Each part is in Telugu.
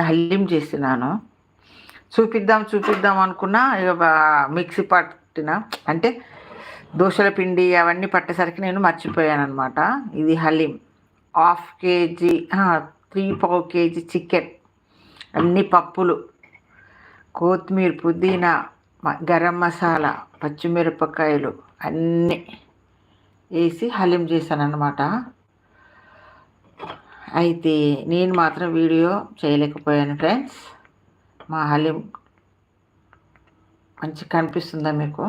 హల్లిం చేసినాను. చూపిద్దాం చూపిద్దాం అనుకున్నా మిక్సీ పట్టిన. అంటే దోశల పిండి అవన్నీ పట్టేసరికి నేను మర్చిపోయాను అనమాట ఇది haleem. Half K G three పావు కేజీ చికెన్. అన్ని పప్పులు. కొత్తిమీర పుదీనా గరం మసాలా పచ్చిమిరపకాయలు అన్నీ వేసి హలీం చేశాను అనమాట అయితే నేను మాత్రం వీడియో చేయలేకపోయాను ఫ్రెండ్స్. మా హలీం మంచి కనిపిస్తుందా మీకు?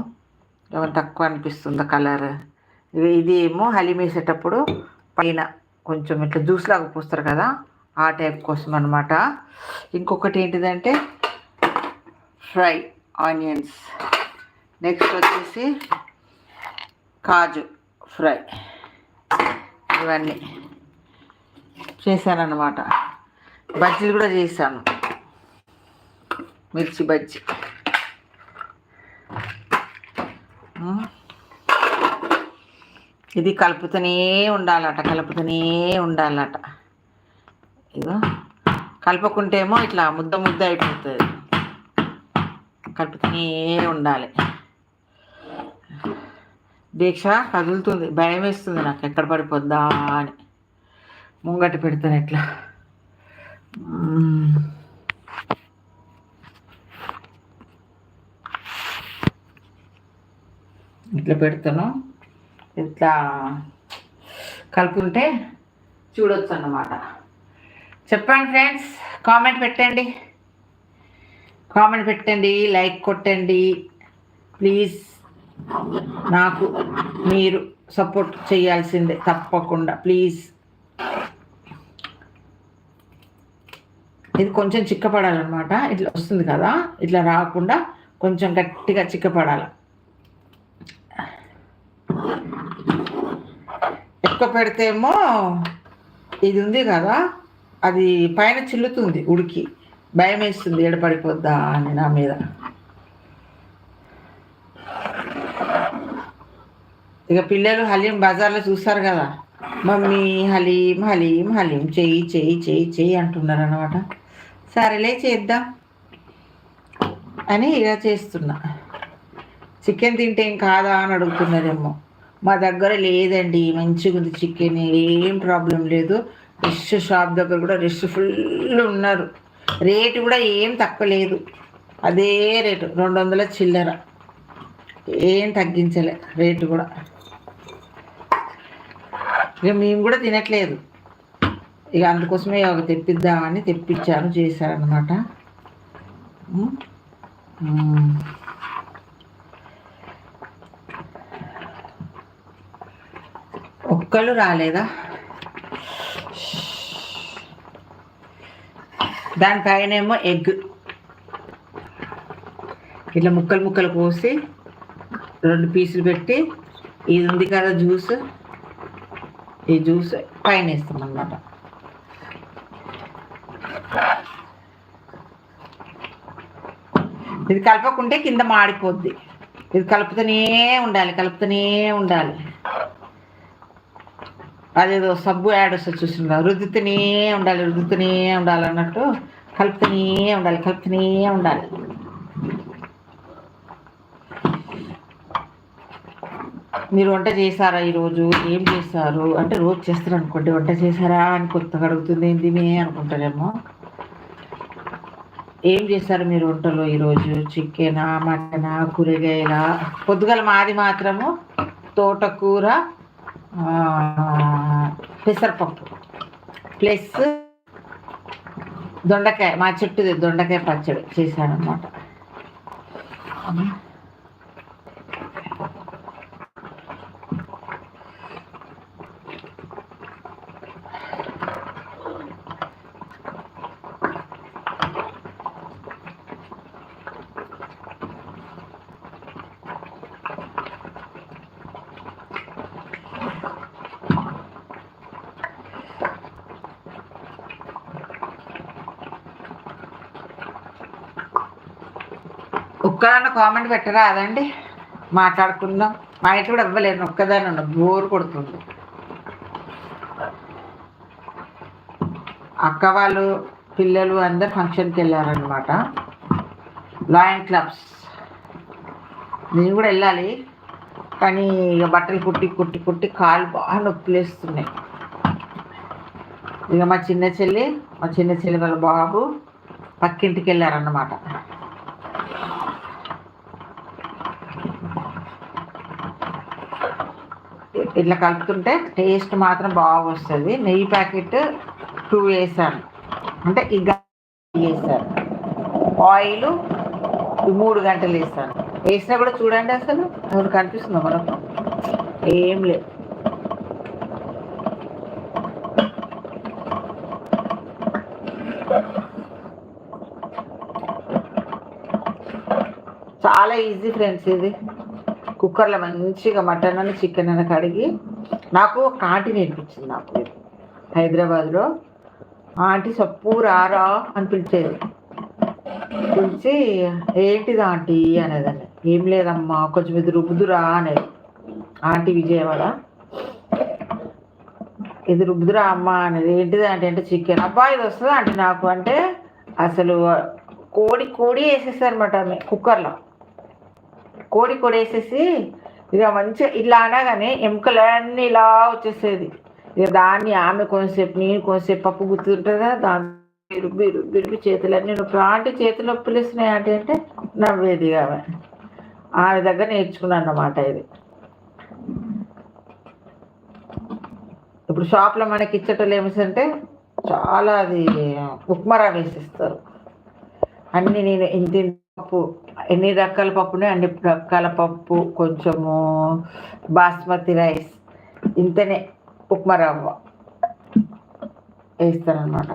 ఏమైనా తక్కువ అనిపిస్తుందా కలర్? ఇది ఏమో హలీం వేసేటప్పుడు పైన కొంచెం ఇట్లా జ్యూస్ లాగా పూస్తారు కదా ఆ టైప్ కోసం అనమాట ఇంకొకటి ఏంటిదంటే ఫ్రై ఆనియన్స్. నెక్స్ట్ వచ్చేసి కాజు ఫ్రై. ఇవన్నీ. చేశానన్నమాట. బజ్జీలు కూడా చేశాను. మిర్చి బజ్జీ. ఇది కలుపుతూనే ఉండాలట కలుపుతూనే ఉండాలట. ఇదో కలపకుంటేమో ఇట్లా ముద్ద ముద్ద అయిపోతుంది. కలుపుతూనే ఉండాలి. దీక్ష కదులుతుంది. భయం వేస్తుంది నాకు ఎక్కడ పడిపోద్దా అని. ముంగట పెడతాను ఎట్లా? ఇట్లా పెడతాను. ఇట్లా కలుపుకుంటే చూడొచ్చు అన్నమాట చెప్పండి ఫ్రెండ్స్ కామెంట్ పెట్టండి. కామెంట్ పెట్టండి లైక్ కొట్టండి. ప్లీజ్ నాకు మీరు సపోర్ట్ చేయాల్సిందే తప్పకుండా. ప్లీజ్. ఇది కొంచెం చిక్కపడాలన్నమాట. ఇట్లా వస్తుంది కదా ఇట్లా రాకుండా కొంచెం గట్టిగా చిక్కపడాలి. ఎక్కువ పెడితేమో ఇది ఉంది కదా అది పైన చిల్లుతుంది ఉడికి. భయం వేస్తుంది ఎడపడిపోద్దా అని నా మీద. ఇక పిల్లలు హలీం బజార్లో చూస్తారు కదా మమ్మీ హలీం హలీం హలీం చేయి చెయ్యి చేయి చెయ్యి అంటున్నారు అనమాట సరేలే చేద్దాం అని ఇలా చేస్తున్నా. చికెన్ తింటే ఏం కాదా అని అడుగుతున్నారేమో. మా దగ్గర లేదండి మంచిగా ఉంది చికెన్ ఏం ప్రాబ్లం లేదు. రిష్ షాప్ దగ్గర కూడా రిష్ ఫుల్ ఉన్నారు. రేటు కూడా ఏం తక్కువ లేదు. అదే రేటు రెండు వందల చిల్లర. ఏం తగ్గించలే రేటు కూడా. ఇక మేము కూడా తినట్లేదు. ఇక అందుకోసమే ఒక తెప్పిద్దామని తెప్పించాను చేశారనమాట ఒక్కళ్ళు రాలేదా? దానిపైనేమో ఎగ్. ఇట్లా ముక్కలు ముక్కలు కోసి రెండు పీసులు పెట్టి ఇది ఉంది కదా జ్యూస్. ఈ జ్యూస్ పైన వేస్తాం అన్నమాట ఇది కలపకుంటే కింద మాడిపోద్ది. ఇది కలుపుతూనే ఉండాలి కలుపుతూనే ఉండాలి. అదేదో సబ్బు యాడ్ వస్తుంది చూసిందా రుద్దుతూనే ఉండాలి రుద్దుతూనే ఉండాలి అన్నట్టు కలుపుతూనే ఉండాలి కలుపుతూనే ఉండాలి. మీరు వంట చేశారా ఈరోజు? ఏం చేశారు? అంటే రోజు చేస్తారు అనుకోండి వంట చేశారా అని కొత్తగా అడుగుతుంది ఏంటి మే అనుకుంటారేమో. ఏం చేశారు మీరు వంటలో ఈరోజు? చికెనా మటనా కూరగాయల? పొద్దుగల మాది మాత్రము తోటకూర పెసరపప్పు. ప్లస్ దొండకాయ మా చెట్టుది దొండకాయ పచ్చడి చేశాను అనమాట ఒక్కదాన్న కామెంట్ పెట్టరాదండి మాట్లాడుకుందాం. మా ఇంటి కూడా ఇవ్వలేను ఒక్కదాన్ని ఉండదు బోర్ కొడుతుంది. అక్క వాళ్ళు పిల్లలు అందరు ఫంక్షన్కి వెళ్ళారనమాట లాయన్ క్లబ్స్ నేను కూడా వెళ్ళాలి. కానీ ఇక బట్టలు కుట్టి కుట్టి కుట్టి కాలు బాగా నొప్పిలేస్తున్నాయి. ఇక మా చిన్న చెల్లి మా చిన్న చెల్లి వాళ్ళ బాబు పక్కింటికి వెళ్ళారన్నమాట. ఇట్లా కలుపుతుంటే టేస్ట్ మాత్రం బాగా వస్తుంది నెయ్యి ప్యాకెట్ టూ వేసాను. అంటే ఇక వేసాను. ఆయిల్ మూడు గంటలు వేసాను. వేసినా కూడా చూడండి అసలు. అసలు కనిపిస్తుంది మనకు? ఏం లేదు చాలా ఈజీ ఫ్రెండ్స్ ఇది. కుక్కర్లో మంచిగా మటన్ అని చికెన్ అని కడిగి నాకు ఒక ఆంటీ నేర్పించింది నాకు. ఇది హైదరాబాద్లో ఆంటీ సప్పు రారా అని పిలిచేది. పిలిచి ఏంటిది ఆంటీ? అనేదాన్ని. ఏం లేదమ్మా కొంచెం ఇది రుబ్బుదురా అనేది. ఆంటీ విజయవాడ. ఇది రుబ్బుదురా అమ్మ అనేది. ఏంటిది అంటే అంటే చికెన్. అబ్బా ఇది వస్తుంది అంటే నాకు? అంటే అసలు కోడి కోడి వేసేస్తారనమాట ఆమె కుక్కర్లో. కోడి కొడేసేసి వేసేసి ఇక మంచిగా ఇట్లా అనగానే ఎముకలన్నీ ఇలా వచ్చేసేది. ఇక దాన్ని ఆమె కొంతసేపు నేను కొంతసేపు పప్పు గుర్తుంటుందా కదా దాని బిరుబి బిరుబి చేతులన్నీ నొప్పి ఆంటీ చేతులు నొప్పులు వేస్తున్నాయి ఆంటీ అంటే నవ్వేది ఆమె. ఆమె దగ్గర నేర్చుకున్నాను అన్నమాట ఇది. ఇప్పుడు షాప్లో మనకి ఇచ్చేటోళ్ళు ఏమిటంటే చాలా అది ఉప్మా వేసిస్తారు. అన్నీ నేను ఇంటి ఇంత పప్పు. ఎన్ని రకాల పప్పునే అన్ని రకాల పప్పు కొంచెము బాస్మతి రైస్ ఇంతనే ఉప్మా రవ్వ వేస్తానమాట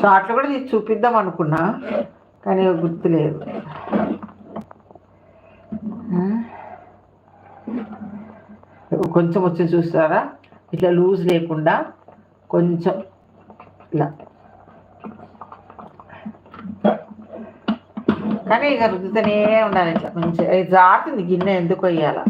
షార్ట్లో కూడా తీసి చూపిద్దాం అనుకున్నా కానీ గుర్తులేదు. కొంచెం వచ్చి చూస్తారా? ఇట్లా లూజ్ లేకుండా కొంచెం ఇలా. కానీ ఇక రుద్దుతూనే ఉండాలి ఇట్లా. మంచి ఇది జారుతుంది గిన్నె ఎందుకు వేయాల?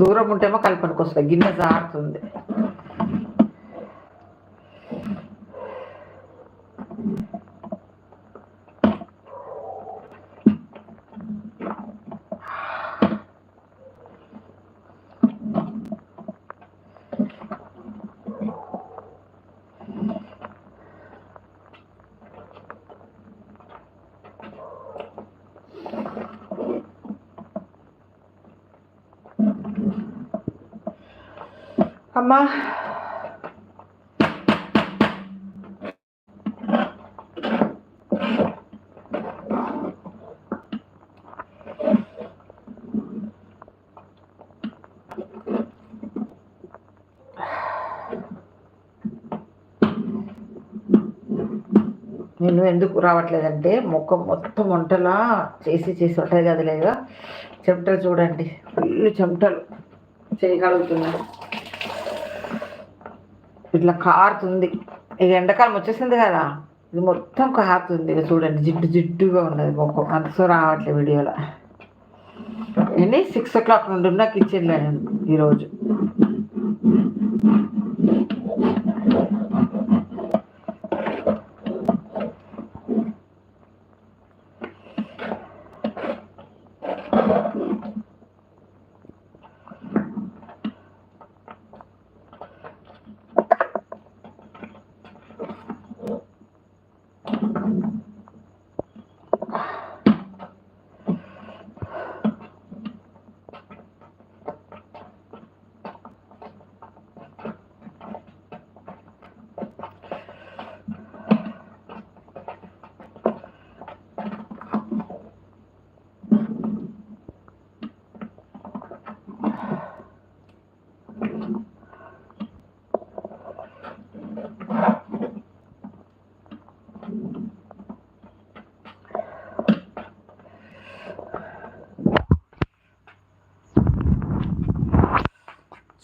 దూరం ఉంటేమో కల్పనకు వస్తుంది గిన్నె జారుతుంది. అమ్మా. నేను ఎందుకు రావట్లేదంటే మొక్క మొత్తం వంటలా చేసి చేసి ఉంటాయి కదా లేదా చెమటలు చూడండి. ఫుల్ చెమటలు. చేయగలుగుతున్నాను ఇట్లా కారుతుంది. ఇక ఎండాకాలం వచ్చేసింది కదా ఇది మొత్తం కారుతుంది. ఇక చూడండి జిడ్డు జిడ్డుగా ఉన్నది మొక్క అంత రావట్లేదు వీడియోలో. ఎన్ని సిక్స్ ఓ క్లాక్ నుండి ఉన్న కిచెన్లో నేను ఈరోజు.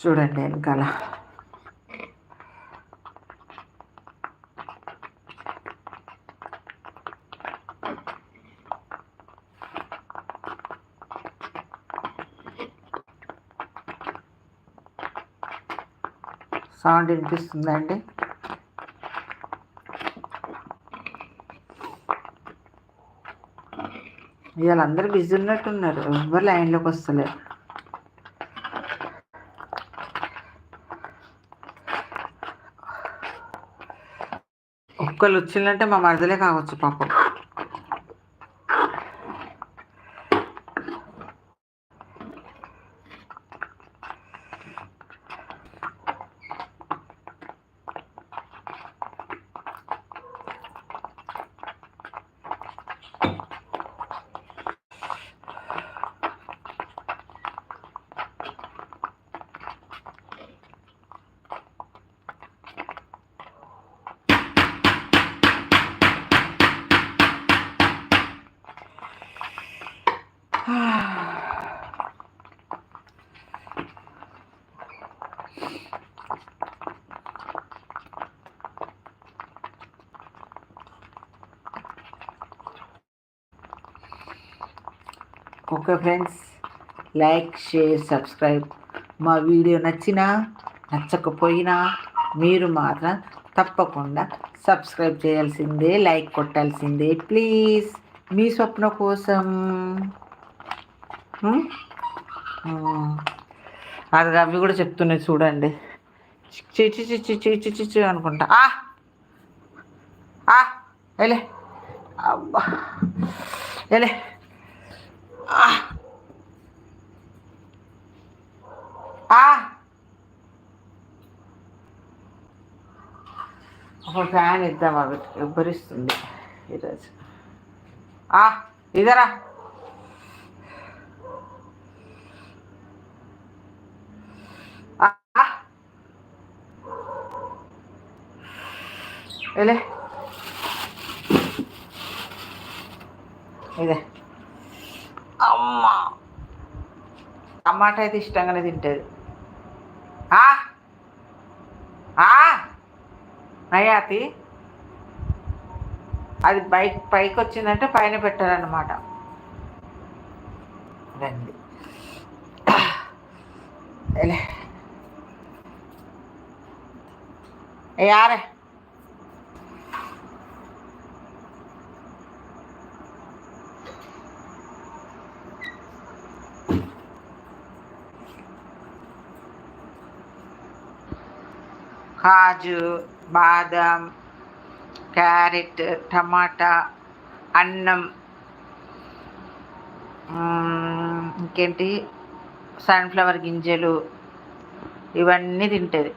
చూడండి వెనకాల సౌండ్ వినిపిస్తుందండి? వీళ్ళందరూ బిజీ ఉన్నట్టున్నారు. ఎవరు లైన్లోకి వస్తలేరు. ఒక్కళ్ళు వచ్చిందంటే మా మరదలే కావచ్చు పాపం. Okay friends like share subscribe. మా వీడియో నచ్చినా నచ్చకపోయినా మీరు మాత్రం తప్పకుండా సబ్స్క్రైబ్ చేయాల్సిందే లైక్ కొట్టాల్సిందే. ప్లీజ్ మీ స్వప్న కోసం. అది అవి కూడా చెప్తున్నాయి చూడండి. చిచి చిచి చిచి చిచి అనుకుంటా. ఆ! ఆ! ఎలే అబ్బా. ఎలే ఆ ఆ ఒక ఫ్యాన్ ఇద్దాం అవి ఉబ్బరిస్తుంది ఈరోజు ఆ ఇదరా ఆ, ఆ. ఎలే ఇదే మాట అయితే ఇష్టంగానే తింటుంది. నయాతి? అది బైక్ పైకి వచ్చిందంటే పైన పెట్టాలన్నమాట. రండి. ఏ యారే కాజు బాదం క్యారెట్ టమాటా అన్నం ఇంకేంటి? సన్ఫ్లవర్ గింజలు ఇవన్నీ తింటుంది.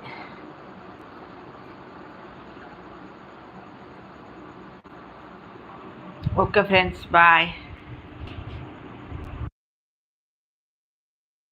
Okay friends bye.